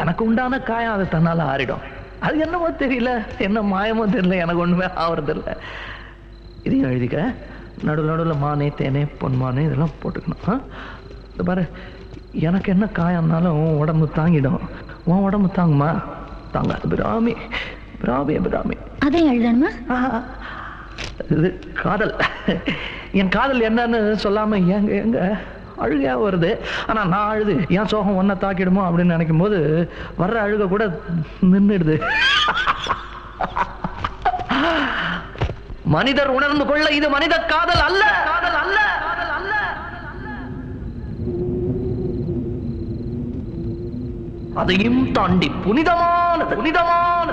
எனக்கு உண்டான காயம் அது தன்னால ஆறிடும். அது என்னமோ தெரியல என்ன மாயமோ தெரியல எனக்கு ஒண்ணுமே ஆவறது இல்ல இதையும் எழுதிக்க நடுவில் நடுவில் மானே தேனே பொன்மானே இதெல்லாம் போட்டுக்கணும்? இந்த பாரு எனக்கு என்ன காயம்னாலும் உன் உடம்பு தாங்கிடும். உன் உடம்பு தாங்குமா? தாங்காது பிராமி. பிராமி பிராமி. அதையும் எழுதணுமா. இது காதல். என் காதல் என்னன்னு சொல்லாம எங்க எங்க அழுகையாக வருது. ஆனா நான் அழுது என் சோகம் ஒன்றை தாக்கிடுமோ? அப்படின்னு நினைக்கும் போது வர்ற அழுக கூட நின்றுடுது மனிதர் உணர்ந்து கொள்ள இது மனித காதல் அல்ல. காதல் அல்ல. அதையும் தாண்டி புனிதமான புனிதமான